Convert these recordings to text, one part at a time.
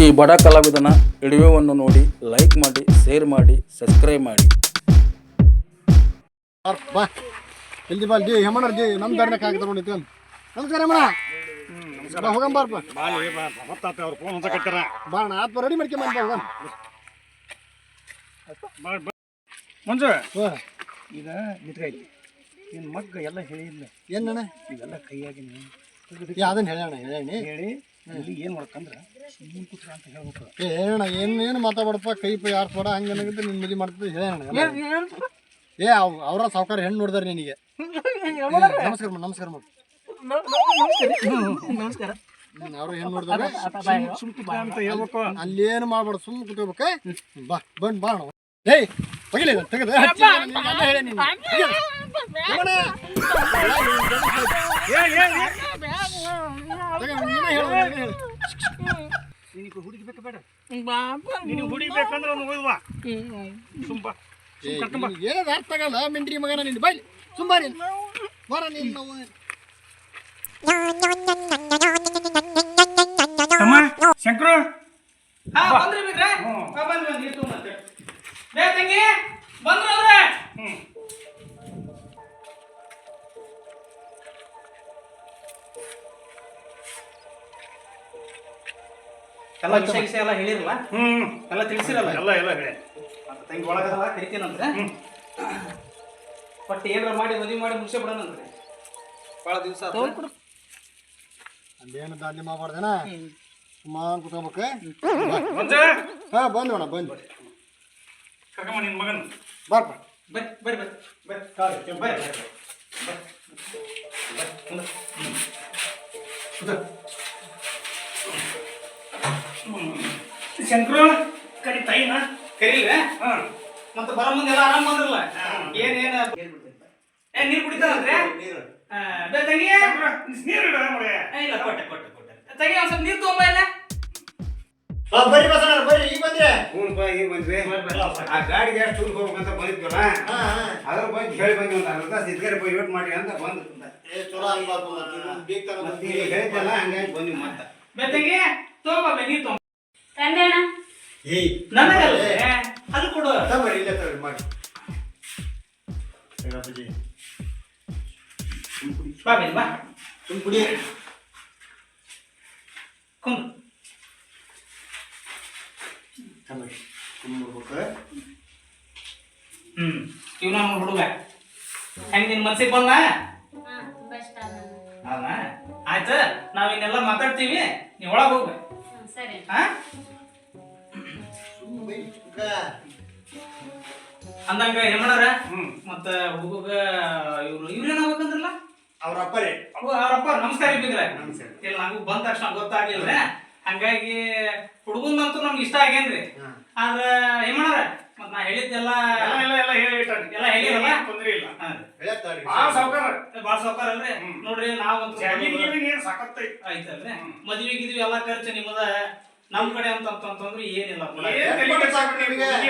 ಈ ಬಡ ಕಲಾವಿದನ ವಿಡಿಯೋವನ್ನು ನೋಡಿ ಲೈಕ್ ಮಾಡಿ ಶೇರ್ ಮಾಡಿ ಸಬ್ಸ್ಕ್ರೈಬ್ ಮಾಡಿ. ಬಾ. ಜಲ್ದಿ ಬಾ ಜಿ ಹೆಮ್ಮಣ್ಣ ಜಿ ನಮ್ಮ ದಾರಿನಾಗ ಹಾಕಿದ್ರು ನೋಡಿ ನಿಂತ್ಕೊಂಡು. ನಮಸ್ಕಾರ ಹೆಮ್ಮಣ್ಣ ಬಾ ಹೋಗಂ ಬಾರಪ್ಪ ಬಾಲಿ ಗೊತ್ತಾತ ಅವ್ರು ಫೋನ್ ಅಂತ ಕಟ್ಟಾರ. ಬಾ ಅಣ್ಣ ಆತ್ಮ ರೆಡಿ ಮಾಡ್ಕೊಂಬಂದ ಬಾ ಹೋಗಂ ಮಂಜು ಹೋ. ಈಗ ನಿಂತ್ಕೈತಿ ನಿನ್ನ ಮಗ್ಗ ಎಲ್ಲ ಹೇಳಿಲ್ಲ ಏನಣ್ಣ ಇವೆಲ್ಲ ಕೈಯಾಗಿ ಅದನ್ನ ಹೇಳೋಣ ಹೇಳಣ್ಣ ಹೇಳಿ. ಇಲ್ಲಿ ಏನು ಮಾಡ್ಕಂದ್ರ ಸುಮ್ಮನೆ ಕೂತ್ರ ಅಂತ ಹೇಳ್ಬೇಕು ಏ ಹೇಳಣ್ಣ ಏನೇನು ಏನು ಮಾತಾಡ್ಬಾರ್ದಪ್ಪ ಕೈ ಪೈ ಆರ್ಸ್ಬೇಡ ಹಂಗೆ ಏನಾಗುತ್ತೆ ನಿನ್ನ ಮದುವೆ ಮಾಡ್ತಿದ್ದೆ ಹೇಳಣ್ಣ ಏ ಅವ್ ಅವರ ಸಾವುಕಾರ ಹೆಣ್ಣು ನೋಡಿದಾರೆ ನಿನಗೆ ನಮಸ್ಕಾರ ಮಾಡು, ನಮಸ್ಕಾರ ಮಾಡು ನಮಸ್ಕಾರ ಹ್ಮ್, ಅವ್ರು ಹೆಣ್ಣು ನೋಡಿದಾರೆ ಅಂತ ಹೇಳ್ಬೇಕು ಅಲ್ಲೇನು ಮಾಡ್ಬೇಡ ಸುಮ್ಮನೆ ಕುತ್ಕೋಬೇಕ ಬಾ ಬಂದ್ ಬಾ ಏಯ್ ಹೋಗಿಲ್ಲ ತೆಗೆದು ಹೇಳಿ ನೀನು. ನಿನಗೆ ಹುಡುಗಿ ಬೇಡ ನಿನಗೆ ಹುಡುಗಿ ಬೇಕಂದ್ರೆ ಒಂದು ಹೋಯ್ವಾ ನಿನಗೆ ಏನದು ಅರ್ಥ ಆಗಲ್ಲ ಮಿಂಡ್ರಿ ಮಗನ ನಿನ್ನ ಬೈ ಸುಮ್ಮಾರಿ ಬರ ಶಂಕರು ಹಾ ಬಂದ್ರಿ ಹಾ ತಂಗಿ ಎಲ್ಲ ವಿಷಯ ವಿಷಯ ಎಲ್ಲ ಹೇಳಿರಲ್ಲ? ಹ್ಮ್. ಎಲ್ಲ ತಿಳಿಸಿರಲ್ಲ? ಎಲ್ಲ ಎಲ್ಲ ಹೇಳಿ. ತಂಗಿ ಒಳಗದಲ್ಲ ಕರಿತೀನಂದ್ರೆ ಬಟ್ ಏನಾರ ಮಾಡಿ ಮದುವೆ ಮಾಡಿ ಮುಗಿಸೇ ಬಿಡೋಣಂದ್ರೆ ಭಾಳ ದಿವಸ ಅಲ್ಲೇನು ದಾಂಧಿ ಮಾಡಬಾರ್ದೇನ? ಸುಮಾರು ಕುತ್ಕೋಬೇಕು. ಹಾ ಬಂದು ಅಣ್ಣ ಬಂದು. ಕರ್ಕಮ್ಮ ನಿನ್ನ ಮಗನ. ಬರ್ರಿ ಬರ್ರಿ ಬರ್ರಿ ಬರ್ರಿ ಬರ್ರಿ ಬರ್ರಿ ಬರ್ರಿ ಶಂಕರು ಕರಿ ತಾಯಿನ. ಕರೀಲ್ವೇ? ಹಾ. ಮತ್ತೆ ಬರೋ ಮುಂದೆ ಎಲ್ಲ ಆರಾಮ್ ಬಂದ್ರಲ್ಲ? ಏನೇನು ಏನ್ ಏ ನೀರ್ ಕುಡಿತಾರಂದ್ರೆ ನೀರು ತಂಗಿ. ನೀರು ಇಡ ಇಲ್ಲ ಕೊಟ್ಟೆ ಕೊಟ್ಟೆ ಕೊಟ್ಟೆ. ತಂಗಿ ಒಂದ್ ಸ್ವಲ್ಪ ನೀರ್ ತಗೊಂಬ ಇಲ್ಲ. ಬರ್ರಿ ಬಸಣ್ಣ ಬರ್ರಿ ಈಗ ಬಂದ್ರೆ. ಹ್ಞೂ ಬಾ ಈಗ ಬಂದ್ವಿ. ಆ ಗಾಡಿಗೆ ಎಷ್ಟು ಟೂರ್ ಹೋಗ್ಬೇಕಂತ ಬಂದಿದ್ವಲ್ಲ? ಹಾ ಹಾ. ಅದ್ರ ಬಗ್ಗೆ ಹೇಳಿ ಬಂದ್ವಿ ಅಂತ ಅರ್ಧ ಸಿದ್ಗರೆ போய் ವೇಟ್ ಮಾಡಿ ಅಂತ ಬಂದು. ಏ ಚಲೋ ಆಗ್ಬಾರ್ದು ಹೇಳಿದ್ದಲ್ಲ ಹಂಗಾಗಿ ಬಂದ್ವಿ ಮತ್ತೆ. ಬೇ ತಂಗಿ ತಗೊಂಬ ಬೇ ನೀರ್ ತಗೊಂಬ. ತಂದೆಣ್ಣ ಏಯ್. ನನಗಲ್ಲ ಅದು ಕೊಡು. ತಗೊಳ್ಳಿ ಇಲ್ಲ ತಗೊಳ್ಳಿ ಮಾಡಿ. ಅಪ್ಪಾಜಿ. ಬಾ ಬೇ. ಬಾ ಕುಡಿ. ಕುಂದು. ತಮ್ಮ ಹ್ಮ್. ಇವ್ ನಮ್ಮ ಹುಡುಗ. ಹೆಂಗ್ ನಿನ್ ಮನ್ಸಿಗೆ ಬಂದ? ತುಂಬಾ ಆಯ್ತು. ನಾವ್ ಇನ್ನೆಲ್ಲ ಮಾತಾಡ್ತೀವಿ. ನೀ ಒಳಗೆ ಹೋಗ್ಬೇಕು ಸರಿ. ಹಾ? ಸುಮ್ ಬೈ ಚಿಕ್ಕ. ಅಂದಂಗ ಹೆಮ್ಮಣರ ಹ್ಮ್. ಮತ್ತ ಹುಡುಗ ಇವ್ರು ಇವ್ರೇನ್ ಆಗ್ಬೇಕಂದ್ರಲ್ಲ? ಅವ್ರ ಅಪ್ಪರೇ ಅವು ಅವರಪ್ಪ ನಮಸ್ಕಾರ ಇಬ್ಬಿಗ್ರೆ ನಮಸ್ಕಾರ. ಇಲ್ಲ ನಂಗೂ ಬಂದ ತಕ್ಷಣ ಗೊತ್ತಾಗ್ಲಿಲ್ಲ ಹಂಗಾಗಿ ಹುಡುಗಂದಂತೂ ನಮ್ಗೆ ಇಷ್ಟ ಆಗೇನ್ರಿ. ಆದ್ರ ಏನ್ ಹೆಮ್ಮಣರ ಮತ್ ನಾ ಹೇಳಿದ್ದೆಲ್ಲ ಎಲ್ಲ ಹೇಳಿ ಇಟ್ಟಾನೆ. ಎಲ್ಲ ಹೇಳಿರಲ್ಲ? ತೊಂದ್ರೆ ಇಲ್ಲ. ಹಾ. ಹೇಳ್ತಾರ್ರಿ. ಆ ಸಾವುಕಾರ. ಬಾಳ ಸೌಕಾರ ಅಲ್ರಿ. ನೋಡ್ರಿ ನಾವಂತೂ ಜಮೀನ್ ಏನ್ ಸಖತ್ತೈತಿ ಆಯ್ತಲ್ರಿ? ಮದ್ವೆ ಗಿದ್ವಿ ಎಲ್ಲಾ ಖರ್ಚು ನಿಮ್ಮದ ನಮ್ ಕಡೆ ಅಂತಂತಂದ್ರೆ ಏನಿಲ್ಲ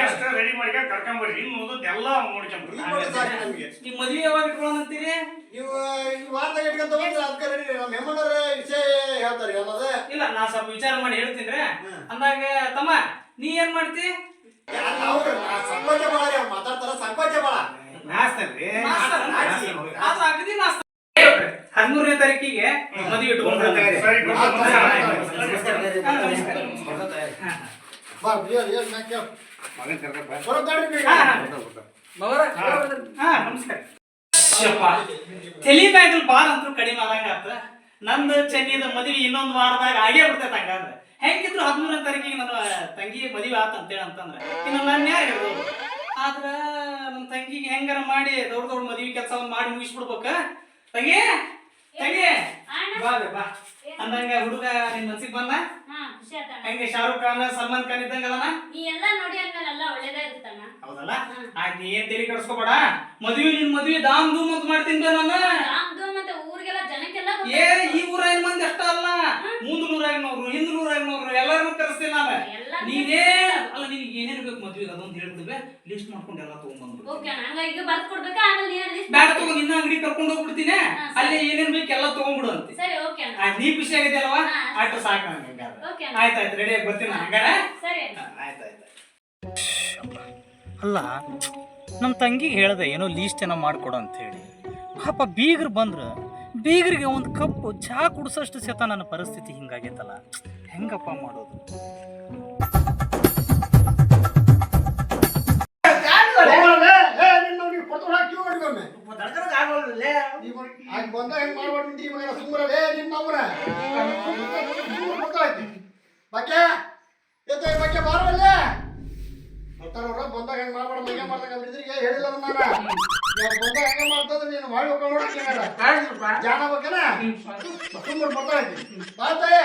ಅಷ್ಟೇ ರೆಡಿ ಮಾಡಿ ಕರ್ಕೊಂಬರ್ರಿ ಇನ್ನು ಎಲ್ಲ ನೋಡ್ಕೊಂಬ್ರಿ ಈ ಕೊಟ್ಟು ಸಾಕು ನಮ್ಗೆ. ನೀವ್ ಮದ್ವೆ ಯಾವಾಗ ಇಟ್ಕೊಳ್ಳೋಣಂತೀರಿ ನೀವು ಈ ವಾರದಾಗ ಇಟ್ಕೊಂತ ಅದಕ್ಕೆ ರೆಡಿ ನಮ್ಮ ಹೆಮ್ಮಣ್ಣರ ವಿಷಯ ಹೇಳ್ತಾರೆ ಅನ್ನೋದೇ ಇಲ್ಲ ನಾ ಸ್ವಲ್ಪ ವಿಚಾರ ಮಾಡಿ ಹೇಳ್ತೀನಿ. ಅಂದಾಗ ತಮ್ಮ ನೀ ಏನ್ ಮಾಡ್ತಿ ಅವ್ರು ಸಂಕೋಚ ಬಾಳ ರೀ, ಅವ್ರು ಮಾತಾಡ್ತಾರ ಸಂಕೋಚ ಬಾಳ ನಾಸ್ತಲ್ರಿ ನಾಸ್ತಾರ? ಆದ್ರ ಅಗದಿ ನಾಸ್ತಾರ. ಹದಿಮೂರನೇ ತಾರೀಕಿಗೆ ಮದ್ವೆ ಇಟ್ಕೊಂಡ್ರೆ ಸರಿ, ಕೊಡು. ಬಾ ಏನ್ ಏನ್ ಮ್ಯಾಕ್ ಕೇಳು. ಮಗನ್ ಕರ್ಕೊಂಡ್ ಬಾ. ಬರೋ ಗಾಡಿ ಬೇಗ. ಹಾ ನಮಸ್ಕಾರ. ತಲಿ ಬ್ಯಾಗಲ್ ಬಾರ್ ಅಂತೂ ಕಡಿಮೆ ಆದಂಗ ಆತ ನಂದು ಚೆನ್ನಿದ ಮದುವೆ ಇನ್ನೊಂದು ವಾರದಾಗ ಆಗೇ ಬಿಡ್ತೈತೆ ಹಂಗಾದ್ರೆ. ಹೆಂಗಿದ್ರು ಹದಿಮೂರನೇ ತಾರೀಕಿಗೆ ನನ್ನ ತಂಗಿ ಮದುವೆ ಆತ ಅಂತೇಳಿ ಅಂತಂದ್ರೆ ಇನ್ನು ನನ್ನ ಯಾರು ಹೇಳೋದು ಆದ್ರ ನನ್ನ ತಂಗಿಗೆ ಹೆಂಗಾರ ಮಾಡಿ ದೊಡ್ಡ ದೊಡ್ಡ ಮದುವೆ ಕೆಲಸ ಮಾಡಿ ಮುಗಿಸ್ಬಿಡ್ಬೇಕ? ತಂಗಿ? ತಂಗಿ? ಬಾ ಬಾ. ಅಂದಂಗ ಹುಡುಗ ನಿನ್ ಮನ್ಸಿಗೆ ಬಂದ? ಹೆಂಗೆ ಶಾರುಖ್ ಖಾನ್ ಸಲ್ಮಾನ್ ಖಾನ್ ಇದ್ದಂಗ ಅದನ? ನೀ ಎಲ್ಲ ನೋಡಿ ಅಂದ್ಮೇಲೆ ಎಲ್ಲ ಒಳ್ಳೇದೇ ಇರುತ್ತಣ್ಣ ಹೌದಲ್ಲ? ಆಯ್ತು ನೀ ಏನ್ ತಲೆ ಕೆಡಿಸ್ಕೋಬೇಡ. ಮದ್ವಿ ನಿನ್ ಮದುವೆ ದಾಮ್ ಧೂಮ್ ಅಂತ ಮಾಡ್ತೀನಿ ಬೇ ನಾನು. ರಾಮ್ದು ಮತ್ತೆ ಊರಿಗೆಲ್ಲ ಜನಕ್ಕೆಲ್ಲ ಏ ಈ ಊರ ಊರಾಗಿನ ಮಂದಿ ಅಷ್ಟ ಅಲ್ಲ. ಮುಂದ್ ನೂರಾಗಿನವ್ರು ಹಿಂದ್ ಐನೂರು ಎಲ್ಲರನ್ನೂ ಕರೆಸ್ತೀನಿ ನಾನು. ನೀನೇ ಅಲ್ಲ ನಿನಗೆ ಏನೇನ್ ಬೇಕು ಮದ್ವಿ ಅದೊಂದು ಹೇಳ್ಬಿಡ್ವೆ ಲಿಸ್ಟ್ ಮಾಡ್ಕೊಂಡು ಎಲ್ಲ ತಗೊಂಡ್ಬಂದ್ಬಿಡು ಓಕೆ ಅಣ್ಣ ಈಗ ಬರ್ದ್ ಕೊಡ್ಬೇಕಾ? ಆಮೇಲೆ ನೀನು ಲಿಸ್ಟ್ ಬ್ಯಾಡ ತಗೋ ನಿನ್ನ ಅಂಗಡಿ ಕರ್ಕೊಂಡು ಹೋಗ್ಬಿಡ್ತೀನಿ. ಅಲ್ಲಿ ಏನೇನ್ ಬೇಕು ಎಲ್ಲ ತಗೊಂಡ್ಬಿಡು ಅಂತ. ಸರಿ ಓಕೆ ಅಣ್ಣ. ನೀ ಖುಷಿ ಆಗಿದೆಯಲ್ವಾ? ಅಲ್ವಾ ಆಟ ಸಾಕು ನಂಗೆ ಬರ್ತೀನಿ ಹಂಗಾರ ಅಲ್ಲ ನಮ್ಮ ತಂಗಿಗೆ ಹೇಳ್ದೆ ಏನೋ ಲೀಸ್ಟ್ ಏನೋ ಮಾಡಿಕೊಡು ಅಂತ ಹೇಳಿ ಪಾಪ ಬೀಗರು ಬಂದ್ರು ಬೀಗರಿಗೆ ಒಂದು ಕಪ್ಪು ಚಹಾ ಕುಡಿಸೋಷ್ಟು ಸತ ನನ್ನ ಪರಿಸ್ಥಿತಿ ಹಿಂಗಾಗೈತಲ್ಲ ಹೆಂಗಪ್ಪ ಮಾಡೋದು ಬಂದ ನಿನ್ನ ಹೆಂಗ್ ಮಾಡ್ಬಾರ್ದು ಮಗನ ಸುಮ್ಮನೆ ನಿನ್ನ ಬಕ್ಕೆ ಎತ್ತ ಬಕ್ಕೆ ಬಾರವಲ್ಲೇ ಬರ್ತಾರವ್ರ ಬಂದಾಗ ಹೆಂಗ್ ಮಾಡ್ಬಾರ್ದು ಮೈಗೆ ಮಾಡ್ದಾಗ ಬಿಡಿದ್ರಿಗೆ ಹೇಳಿಲ್ಲ ನಾನು ನಾನು ಬಂದಾಗ ಹೆಂಗ ಮಾಡ್ತಂದ್ರೆ ನೀನು? ಮಾಡಿ ಹೋಗ್ಕೊಂಡು ನೋಡ್ತೀನಿ ಜಾಣ ಬೇಕನ? ಸುಮ್ಮನೆ ಬರ್ತಾ ಇದ್ದಿ. ಬಾತಾಯ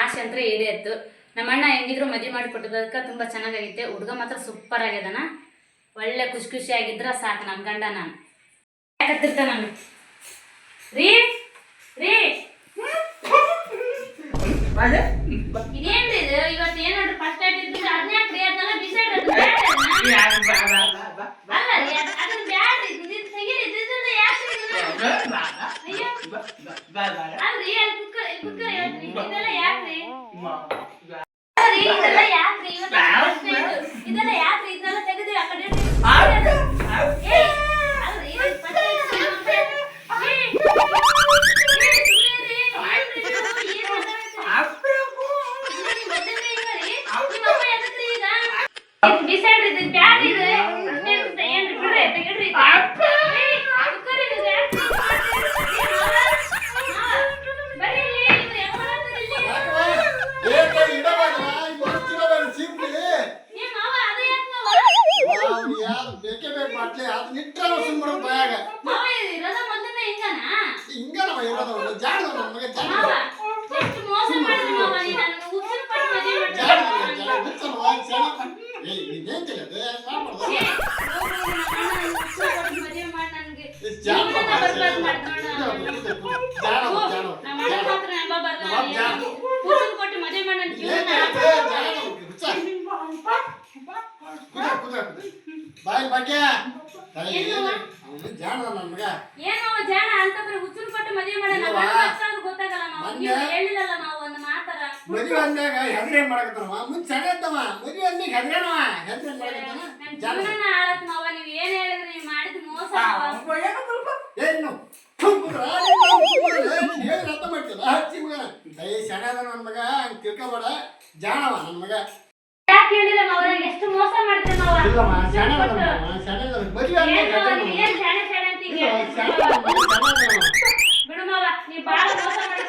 ಆಸೆ ಅಂತ ಈಡೇರಿತ್ತು ನಮ್ಮ ಅಣ್ಣ ಹೆಂಗಿದ್ರು ಮದುವೆ ಮಾಡಿ ಕೊಟ್ಟಿದ್ದಕ್ಕೆ ತುಂಬ ಚೆನ್ನಾಗೈತೆ ಹುಡುಗ ಮಾತ್ರ ಸೂಪರ್ ಆಗ್ಯದನ ಒಳ್ಳೆ ಖುಷಿ ಖುಷಿ ಆಗಿದ್ರ ಸಾಕು ನಮ್ಮ ಗಂಡ ನಾನು. ಯಾಕತ್ತಿರ್ತ ನಾನು? ರೀ ರೀ. ಇದೇನ್ರಿ ಇದು? ಇವತ್ತು ಏನ್ ನೋಡ್ರಿ ಫಸ್ಟ್ ನೈಟ್ ಇದ್ರೆ ಅದನ್ನ ಯಾಕೆ ರೀ? ಅದನ್ನೆಲ್ಲ ಅದನ್ನ. ಅಲ್ಲ? ಅದನ್ನ ಬ್ಯಾಡ್ರಿ. ಇದು ಇದು ತೆಗೀರಿ? ಇದನ್ನ ಯಾಕ್ರಿ ಇದನ್ನ? ಅಯ್ಯೋ ಅಲ್ರಿ ಅಲ್ಲಿ ಕುತ್ಕೊ ಇಲ್ಲಿ ಕುತ್ಕೊ ಹೇಳ್ತೀನಿ ಇದೆಲ್ಲ ಯಾಕ್ರಿ ಅಲ್ರಿ, ಇದೆಲ್ಲ ಯಾಕ್ರಿ ಇವತ್ತು first night. ಇದೆಲ್ಲ ಯಾಕ್ರಿ ಇದನ್ನೆಲ್ಲ ತೆಗೆದ್ರಿ ಆ ಕಡೆ ಇಡ್ರಿ. ಏ, ಅಲ್ರಿ, first night ಸುಮ್ನೆ ಏ, ಏ, ಸುಮ್ನೆ ಇರ್ರಿ. ಏನ್ರಿ ಇದು? ಏನ್ ಮಾತಾಡ್ತೀರಿ? ಇದು ನಿಮ್ ಮದ್ವೆನೇ ಇಲ್ಲ ರೀ? ನಿಮ್ಮ ಅಪ್ಪ ಎದಕ್ರಿ ಈಗ? ಇದು ಬಿಸಾಡ್ರಿ, ಇದು ಬ್ಯಾಡ್ರಿ ಇದು. first night ಅಂತ ಏನ್ರಿ ಬಿಡ್ರಿ, ತೆಗೀರಿ ಇದು. ಏ, ಕುತ್ಕೊರಿ ಇದು ಯಾಕ್ರಿ? ಏ, ಮಾವ, ಮಾವ, ಬರ್ರಿ ಇಲ್ಲಿ, ಇವ್ರು ಹೆಂಗ್ ಮಾಡಾತ್ತೀರಿ ಇಲ್ಲಿ? ಏ ಮಾವ, ಅದು ಯಾಕ್ ಮಾವ? ಬೇಕೇ ಬೇಕು ಬಾಟ್ಲಿ ಅದು ನಿಟ್ಟ ಸುಮ್ಮನೆ ಬಾಯಾಗ ಮಾವ, ಇದು ಇರೋದ ಮೊದ್ಲಿಂದ ಹಿಂಗನಾ? ಹಿಂಗ ನಮ್ಮ ಇರೋದು ಜಾಣ ನನ್ನ ಮಗ ಜಾಣ ಮಾವ, ಎಷ್ಟು ಮೋಸ ಮಾಡಿದ್ರಿ ಮಾವ ನೀ ನನಗೆ ಉಸಿರು ಪಟ್ಟು ಮದುವೆ ಮಾಡ್ತೀರಿ ಜಾಣ ಮಾವ. ಜಾಣ ಬಿಚ್ಚಮ್ಮ ಜಾಣ ಏ ನೀನೇನ್ ತಿಳಿಯೋದು ಮಾಡ್ಬಾರ್ದು ಏ, ಹೋಗ್ರಿ, ನಮ್ಮ ಅಣ್ಣ ನನಗೆ ಉಸಿರು ಪಟ್ಟು ಮದುವೆ ಮಾಡಿ ನನಗೆ ಜಾಣ ಜೀವನನ ಬರ್ಬಾದ್ ಮಾಡ್ದ ನೋಡು ನನ್ನ. ಜಾಣ ಓ, ಜಾಣ ನಮ್ಮ ಅಣ್ಣ ಮಾತ್ರ ನಂಬಬಾರ್ದು ನಮ್ಮ ಅಪ್ಪ ಜಾಣ. ಉಸಿರು ಕೊಟ್ಟು ಮದುವೆ ಮಾಡಿ ನನ್ನ ಏನ್ ಜೀವನ ಹೇಳ್ತೆ? ಜಾಣ ಬಿಚ್ಚ ಕುದ ಕುದ ಕುದ ಬಾಯಿ ಬಗ್ಗೆ ಜಾಣ? ನನ್ನ ಮಗ ಏನು ಜಾಣ ಅಂತ ಬರೀ ಉಸಿರು ಪಟ್ಟು ಮದುವೆ ಮಾಡ ಇಲ್ಲವ್ವ. ಗೊತ್ತಾಗಲ್ಲ ನಾವು. ಹೇಳಿಲ್ಲಲ್ಲ ನಾವು. ಮದುವೆ ಅಂದಾಗ ಹೆದ್ರೆ ಮಾಡಕತ್ತವ ಮುಂಚೆ ಇದ್ದವ ಮದುವೆ ಅಂದಾಗ ಹೆದ್ರೇನವ? ಹೆದ್ರೆ ಮಾಡಕತ್ತವ ಹಾಳತ್ ಮಾವ ನೀವ್ ಏನ್ ಹೇಳಿದ್ರಿ ನೀವು ಮಾಡಿದ ಮೋಸ. ಏನು ಹೇಳಿ ಅರ್ಥ ಮಾಡ್ತಿಲ್ಲ ಹಚ್ಚಿ ಮಗ. ದಯ ಅದ ನನ್ನ ಮಗ ಹಂಗೆ ತಿಳ್ಕೊಬೇಡ. ಜಾಣವ ನನ್ನ ಮಗ. ಎಷ್ಟು ಮೋಸ ಮಾಡಿದ್ರಿ ಮಾವ? ಇಲ್ಲಮ್ಮ ಉಸಿರು ಸಣ್ಣ ಕೊಟ್ಟು. ಸಣ್ಣ ಮದುವೆ ಏನ್ ಮಾವ, ಅಂದಾಗ ನೀವ್ ಏನ್ ಶಾಣೆ ಶಾಣೆ ಅಂತ ಈಗ ಇಲ್ಲ, ಹೇಳ್ತೀರಿ ಸಣ್ಣ ಮಾವ? ಸಣ್ಣ ಬಿಡು ಮಾವ ನೀವ್ ಬಾಳ ಮೋಸ ಮಾಡಿದ್ರಿ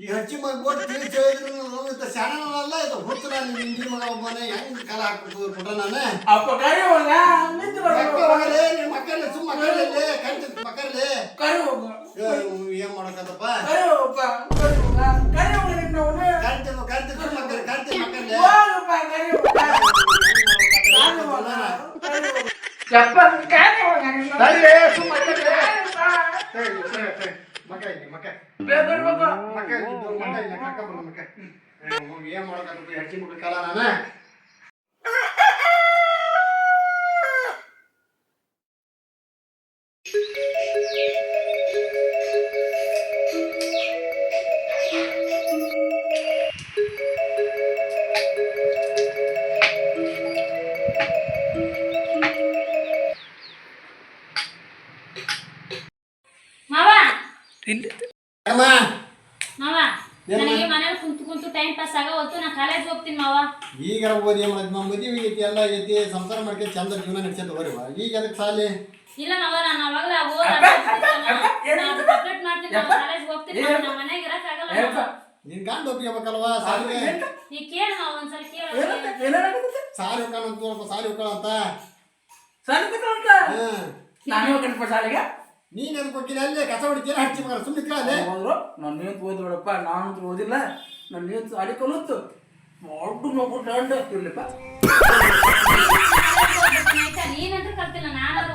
ಈ ಹಚ್ಚಿ ಮಗ ಬೋಟ್ ತಿಳಿಸಿ ಹೇಳಿದ್ರು ಶಾಣನಲ್ಲ ಇದು? ಹುಚ್ಚನ ನಿಂದಿನ ಮಗ ಒಬ್ಬನೇ. ಹೆಂಗ್ ಕಾಲ ಹಾಕ್ಬಿಟ್ಟು ಬಿಟ್ಟ ನಾನು? ಮಕ್ಕಳೇ ನಿಮ್ಮ ಮಕ್ಕಳೇ ಸುಮ್ಮ ಮಕ್ಕಳಲ್ಲಿ ಕರಿತ ಮಕ್ಕಳಲ್ಲಿ. ಏನ್ ಮಾಡಕತ್ತಪ್ಪ ಸುಮ್ಮ ಮಕ್ಕಳು ಕರಿತ ಮಕ್ಕಳಲ್ಲಿ. ತಡಿಯೇ, ಸುಮ್ಮ ಮಕ್ಕಳೇ. ಸರಿ, ಸರಿ, ಸರಿ. ಮಕ್ಕ ಇಲ್ಲಿ, ಮಕ್ಕ. ಮಕ್ಕ ಇಲ್ಲಿ. ಹ್ಮ್, ಏನ್ ಮಾಡ್ಬೇಕು ಹೆಚ್ಚಿ ಕಾಲ ನಾನು ಮನೇಲಿ ಕುಂತು ಕುಂತು ಟೈಮ್ ಪಾಸ್ ಆಗವಲ್ತು ನಾ ಕಾಲೇಜ್ ಹೋಗ್ತೀನಿ ಮಾವ. ಈಗ ಓದಿ ಏನ್ ಮಾಡಿದ್ ಮದುವೆ ಐತಿ ಎಲ್ಲ ಆಗೈತಿ ಸಂಸಾರ ಮಾಡ್ಕೊಂಡು ಚಂದ ಜೀವನ ನಡೆಸೋದು ಬರೀ ಈಗ ಅದಕ್ಕೆ ಸಾಲಿ? ಇಲ್ಲ ಮಾವ ನಾನು ಅವಾಗಲೇ ಓದ್ ಸಪ್ರೇಟ್ ಮಾಡ್ತೀನಿ ಕಾಲೇಜ್ ಹೋಗ್ತೀನಿ ಮನೆಗೆ ಇರಕ್ ಆಗಲ್ಲ ನಿನ್ ಗಂಡ ಒಪ್ಪಿಗೆಬೇಕಲ್ವಾ ಸಾಲಿಗೆ ನೀ ಕೇಳ ಮಾವ ಒಂದ್ಸಲ ಕೇಳ ಸಾಲಿ ಹೋಗೋಣ ಅಂತ ಸಾಲಿ ಹೋಗೋಣ ಅಂತ. ಹ್ಮ್. ನೀನ್ ಎದಕ್ಕೆ ಹೋಗಿಲ್ಲ ಅಲ್ಲೇ ಕಸ ಹೊಡಿತೀರ ಹಚ್ಚಿ ಮಗ ಸುಮ್ಮನೆ ಅಲ್ಲೇ. ಹೋದ್ರು ನಾನು ಓದಿ ಬಿಡಪ್ಪ ನಾನು ಓದಿಲ್ಲ ನಾನು ನೀನು ಅಡಿ ಕಲಿತು. ನೋಡ್ಬಿಟ್ಟು ಅಂಡ ಇರ್ಲಿಪ್ಪ ನೀನಂತೂ ಕಲ್ತಿಲ್ಲ ನಾನಾದ್ರೂ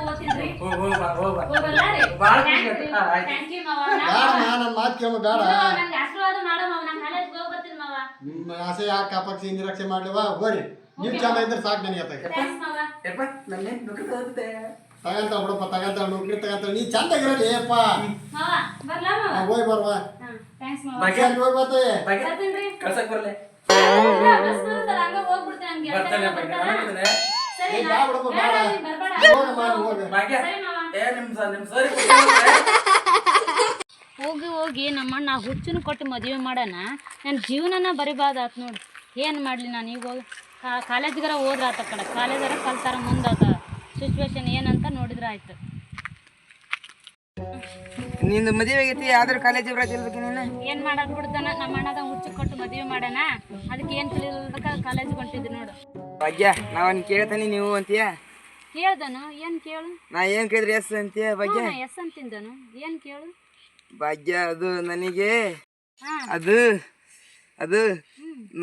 ನನ್ನ ಮಾತು ಕೇಳು ಬೇಡ. ನಂಗೆ ಆಶೀರ್ವಾದ ಮಾಡೋ ಮಾವ. ನಾನು ಕಾಲೇಜ್ಗೆ ಹೋಗಿ ಬರ್ತೀನಿ ಮಾವ. ನಿಮ್ಮ ಆಸೆ ಯಾಕೆ ಕಾಪಾಕ್ಷಿ ನಿರೀಕ್ಷೆ ಮಾಡ್ಲಿವಾ ಬರ್ರಿ ನೀವು ಚೆನ್ನಾಗಿದ್ರೆ ಇದ್ರೆ ಸಾಕು ನನಗೆ ನನ್ನ ತಗೋತೆ ಬಿಡಪ್ಪ ತಗಂತ ನೌಕರಿ ತಗಂತ ನೀ ಚಂದಾಗಿರಲಿ ಅಪ್ಪ ಹೋಗಿ ಬರ್ವ ಕಳ್ಸಕ್ ಬರ್ಲೆ. ಹೋಗಿ ಹೋಗಿ ನಮ್ಮಣ್ಣ ಹುಚ್ಚನ್ ಕೊಟ್ಟು ಮದುವೆ ಮಾಡೋಣ. ನನ್ನ ಜೀವನನ ಬರಿಬಾರ್ದಾತ್ ನೋಡಿ. ಏನು ಮಾಡ್ಲಿ ನಾನು ಈಗ ಹೋಗಿ ಕಾಲೇಜ್ಗಾರ ಹೋದ್ರ ಆತ ಕಡೆ ಕಾಲೇಜಾರ ಕಲ್ತಾರ ಮುಂದಾತ. ಸಿಚುವೇಶನ್ ಏನಂತ ನೋಡಿದ್ರೆ ಆಯ್ತು. ನಿಂದು ಮದುವೆ ಆಗೈತಿ ಆದ್ರೆ ಕಾಲೇಜ್ ಬರತ್ತಿರ್ಬೇಕು ನೀನು? ಏನು ಮಾಡಕ್ ಬಿಡ್ತಾನ? ನಮ್ಮ ಅಣ್ಣದ ಹುಚ್ಚು ಕೊಟ್ಟು ಮದುವೆ ಮಾಡೋಣ ಅದಕ್ಕೆ ಏನು ತಿಳಿಲ್ಬೇಕ ಕಾಲೇಜ್ ಹೊಂಟಿದ್ವಿ ನೋಡು. ಭಾಗ್ಯ ನಾವನ್ ಕೇಳ್ತಾನೆ ನೀವು ಅಂತೀಯ? ಕೇಳ್ದನು ಏನು ಕೇಳು? ನಾ ಏನ್ ಕೇಳಿದ್ರೆ ಎಸ್ ಅಂತೀಯ ಭಾಗ್ಯ? ಎಸ್ ಅಂತಿಂದನು ಏನು ಕೇಳು? ಭಾಗ್ಯ ಅದು ನನಗೆ ಹಾಂ. ಅದು ಅದು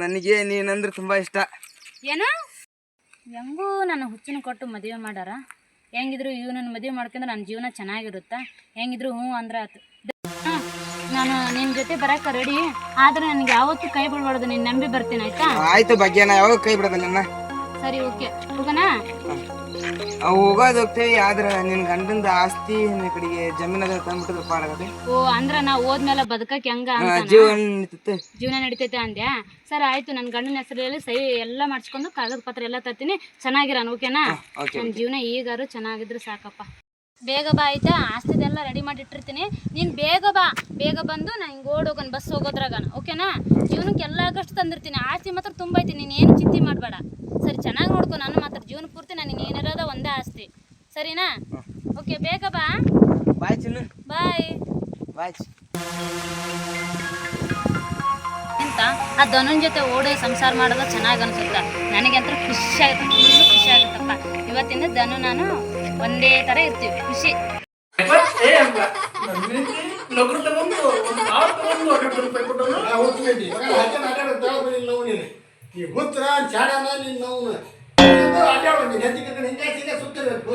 ನನಗೆ ನೀನಂದ್ರೆ ತುಂಬಾ ಇಷ್ಟ. ಏನು? ಹೆಂಗೂ ನನ್ನ ಹುಚ್ಚಿನ ಕೊಟ್ಟು ಮದುವೆ ಮಾಡಾರ? ಹೆಂಗಿದ್ರು ಇವನನ್ನ ಮದುವೆ ಮಾಡ್ಕೊಂಡ್ರೆ ನನ್ನ ಜೀವನ ಚೆನ್ನಾಗಿರುತ್ತಾ? ಹೆಂಗಿದ್ರು ಹ್ಞೂ ಅಂದ್ರೆ ಆತು. ನಾನು ನಿನ್ನ ಜೊತೆ ಬರಕ್ಕೆ ರೆಡಿ ಆದ್ರೆ ನನಗೆ ಯಾವತ್ತೂ ಕೈ ಬಿಡಬಾರ್ದು ನೀನು ನಂಬಿ ಬರ್ತೀನಿ ಆಯ್ತಾ? ಆಯ್ತು ಬಗ್ಗೆ ಯಾವಾಗ ಕೈ ಬಿಡೋದಿಲ್ಲ ನನ್ನ ಸರಿ ಓಕೆ ಹೋಗೋಣ? ಹೋಗೋದು ಹೋಗ್ತೇವೆ ಆದ್ರೆ ನಿನ್ ಗಂಡಂದ ಆಸ್ತಿ ನಿನ್ನ ಕಡೆಗೆ ಜಮೀನದ ತಂದ್ಬಿಟ್ಟಿದ್ರೆ ಪಾಡಾಗತ್ತೆ ಓ ಅಂದ್ರ ನಾ ಹೋದ್ಮೇಲೆ ಬದುಕಕ್ಕೆ ಹೆಂಗ ಅಂತ ಜೀವನ ನಿಂತೈತೆ. ಜೀವನ ನಡಿತೈತೆ ಅಂದ್ಯಾ? ಸರ್ ಆಯ್ತು ನನ್ನ ಗಂಡನ ಹೆಸರಲ್ಲಿ ಸಹಿ ಎಲ್ಲ ಮಾಡಿಸ್ಕೊಂಡು ಕಾಗದ ಪತ್ರ ಎಲ್ಲ ತರ್ತೀನಿ. ಚೆನ್ನಾಗಿರೋಣ ಓಕೆನಾ ಓಕೆ ನನ್ನ ಜೀವನ ಈಗಾರು ಚೆನ್ನಾಗಿದ್ರೆ ಸಾಕಪ್ಪ. ಬೇಗ ಬಾ ಆಯ್ತಾ ಆಸ್ತಿದೆಲ್ಲ ರೆಡಿ ಮಾಡಿ ಇಟ್ಟಿರ್ತೀನಿ ನೀನು ಬೇಗ ಬಾ ಬೇಗ ಬಂದು ನಾನು ಹಿಂಗೆ ಓಡೋಗೋನ್ ಬಸ್ ಹೋಗೋದ್ರಾಗ ಓಕೆನಾ ಜೀವನಕ್ಕೆ ಎಲ್ಲ ಕಷ್ಟ ತಂದಿರ್ತೀನಿ. ಆಸ್ತಿ ಮಾತ್ರ ತುಂಬ ಐತಿ ನೀನು ಏನು ಚಿಂತೆ ಮಾಡಬೇಡ. ಸರಿ ಚೆನ್ನಾಗಿ ನೋಡ್ಕೊ ನಾನು ಮಾತ್ರ. ಜೀವನ ಪೂರ್ತಿ ನಾನು ಏನಿರೋದ ಒಂದೇ ಆಸ್ತಿ. ಸರಿನಾ? ಓಕೆ ಬೇಗ ಬಾ. ಬಾಯ್ ಚಿನ್ನು. ಬಾಯ್. ಬಾಯ್ ಎಂತ? ಆ ಧನನ್ ಜೊತೆ ಓಡೋ ಸಂಸಾರ ಮಾಡೋದು ಚೆನ್ನಾಗಿ ಅನ್ಸುತ್ತೆ. ನನಗಂತೂ ಖುಷಿ ಆಗುತ್ತೆ ಖುಷಿಯಾಗುತ್ತಪ್ಪ ಖುಷಿ ಆಗುತ್ತಪ್ಪ. ಇವತ್ತಿಂದ ಧನು ನಾನು ಒಂದೇ ತರ ಇರ್ತೀವಿ ಖುಷಿ ನೀನು ನೀನು ನೀ ಚಾಡನ ನೀನು ನೋವು ನೀನು ಹಿಂಗೆ ಸುತ್ತಿರ್ಬೇಕು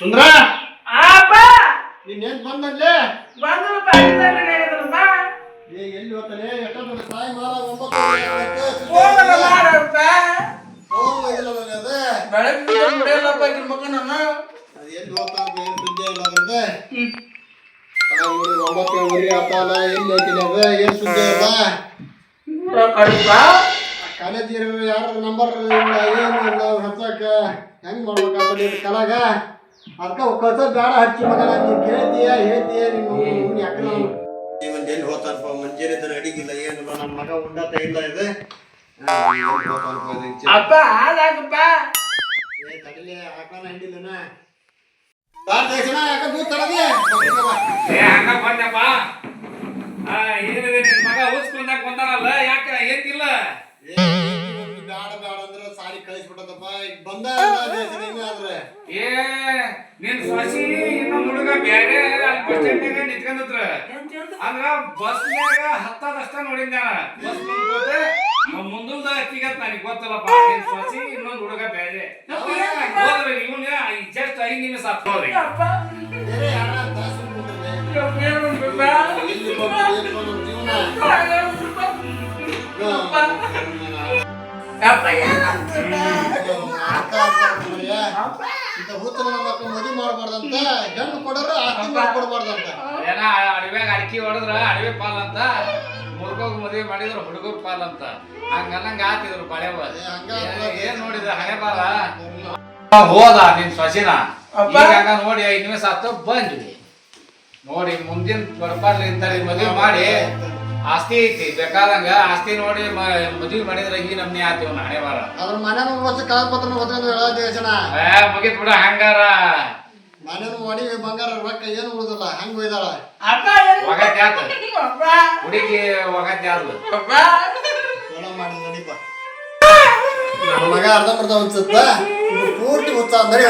ಸುಂದ್ರ ನೀನ್ ಬಂದಲ್ಲಿ ಏ ಎಲ್ಲಿ ಹೋಗ್ತಾನೆ? ಎಷ್ಟೊಂದು ಸಾಯಿ ಮಾರ ಒಂಬತ್ತು ಹೋಗಿಲ್ಲ ಅದು. ಬೆಳಗ್ಗೆ ಬಿಡಿಯಲ್ಲಪ್ಪ ಇದ್ರ ಮಗನನ್ನ. ಅದು ಎಲ್ಲಿ ಹೋಗ್ತಾನೆ ಏನು ಸುದ್ದಿ ಇಲ್ಲ ಅದ್ರದ್ದು ನೋಡಿ ಒಂಬತ್ತು ಊರಿಗೆ ಅಪ್ಪನ ಎಲ್ಲಿ ಹೋಗ್ತೀನಿ ಅದು ಏನು ಸುದ್ದಿ ಇಲ್ಲ. ಕಡಿಪ ಕಾಲೇಜ್ ಯಾರ ನಂಬರ್ ಇಲ್ಲ ಏನು ಇಲ್ಲ ಹಚ್ಚಕ ಹೆಂಗ್ ಮಾಡ್ಬೇಕಾಗ್ತದೆ ನೀನು ಕಲಾಗ ಅದಕ್ಕೆ ಕಳ್ಸ ಬೇಡ ಹಚ್ಚಿ ಮಗನ ನೀನು ಕೇಳ್ತೀಯ ಹೇಳ್ತೀಯ ನೀನು ಯಾಕೆ ಜೀವನ ಎಲ್ಲಿ ಮುಂಜಾನೆ ತನ ಅಡಿಗಿಲ್ಲ ಏನಿಲ್ಲ ನನ್ನ ಮಗ ಉಂಡತ ಇಲ್ಲ ಇದೆ. ಅಪ್ಪ ಹಾಲಾಗಪ್ಪ ಏ ತಡಿಲಿ ಹಾಕೋಣ ಹಿಂಡಿಲ್ಲನ? ಬಾರ್ ದೇಶನ ಯಾಕ ದೂರ ತಡದಿ ಏ ಹಂಗ ಬಂದಪ್ಪ ಆ ಏನಿದೆ ನಿನ್ ಮಗ ಬಂದಾನಲ್ಲ ಯಾಕ ಏನಿಲ್ಲ? ಏ ಬ್ಯಾಡ ಬ್ಯಾಡ ಅಂದ್ರೆ ಸಾರಿ ಕಳಿಸ್ಬಿಟ್ಟದಪ್ಪ. ಈಗ ಬಂದ ಏ ನಿನ್ ಸೊಸಿ ಇನ್ನೊಂದ್ ಹುಡುಗ ಬ್ಯಾರೆ ಅಲ್ಲಿ ಬಸ್ ಸ್ಟ್ಯಾಂಡ್ನಾಗ ನಿಂತ್ಕೊಂಡಿದ್ರ ಅಂದ್ರ ಬಸ್ನ್ಯಾಗ ಹತ್ತದಷ್ಟ ನೋಡಿದ್ದ ಬಸ್ ಮುಂದೆ ಮುಂದಲ್ದ ಅಕ್ಕಿಗತ್ ನನಗೆ ಗೊತ್ತಲ್ಲಪ್ಪ ನಿನ್ ಸೊಸಿ ಇನ್ನೊಂದ್ ಹುಡುಗ ಬೇರೆ ಹೋದ್ರೆ ಇವನ್ ಜಸ್ಟ್ ಐದು ನಿಮಿಷ ಹತ್ತೋದ್ರಿ ಹೋದ್ರಿ ಬೇರೆ ಯಾರ ಇಂಥ ಮಕ್ಕಳು ಮದುವೆ ಮಾಡಬಾರ್ದಂತ ಹೆಣ್ಣು ಕೊಡೋರು ಆಸ್ತಿ ಕೊಡಬಾರ್ದಂತ ಏನ ಅಡವ್ಯಾಗ ಅಡಿಕೆ ಹೊಡೆದ್ರ ಅಡವೆ ಪಾಲ್ ಅಂತ ಮುರ್ಗೋಗ್ ಮದ್ವೆ ಮಾಡಿದ್ರ ಹುಡುಗರ್ ಪಾಲ್ ಅಂತ ಹಂಗನ್ನಂಗ ಆತಿದ್ರು ಬಳೆ ಬಾಲ ಹಂಗ ಏನ್ ನೋಡಿದ್ರ ಹಣೆ ಬಾರ ಹೋದ ನಿನ್ ಸೊಸಿನ. ಈಗ ಹಂಗ ನೋಡಿ ಐದ್ ನಿಮಿಷ ಆತು ಬಂದ್ವಿ. ನೋಡಿ ಮುಂದಿನ ಬರ್ಬಾರ್ಲಿ ಮದ್ವೆ ಮಾಡಿ. ಆಸ್ತಿ ಐತಿ ಬೇಕಾದಂಗ ಆಸ್ತಿ ನೋಡಿ ಮದುವೆ ಮಾಡಿದ್ರೆ ಈ ನಮ್ನಿ ಆತಿ ನಾ ಹಣೆ ವಾರ ಅದ್ರ ಮನೆ ವರ್ಷ ಕಾಗದ ಪತ್ರ ಓದ್ಕೊಂಡು ಹೇಳೋದು ಜನ ಏ ಮುಗಿತ್ ಬಿಡ ಹಂಗಾರ. ಮನೆ ಮಾಡಿ ಬಂಗಾರ ರೊಕ್ಕ ಏನು ಉಳಿದಿಲ್ಲ ಹಂಗ ಒಯ್ದಾಳ? ಅಪ್ಪ ಒಗತ್ತೆ ಆತ. ಅಪ್ಪ ಹುಡುಗಿ ಒಗತ್ತೆ ಆದ್ಲು. ಅಪ್ಪ. ಏನೋ ಮಾಡಿ ನಡೀಪ ನನ್ನ ಮಗ ಅರ್ಧಂಬರ್ಧ ಇದು ಪೂರ್ತಿ ಉತ್ಸಾಹ ಅಂದ್ರೆ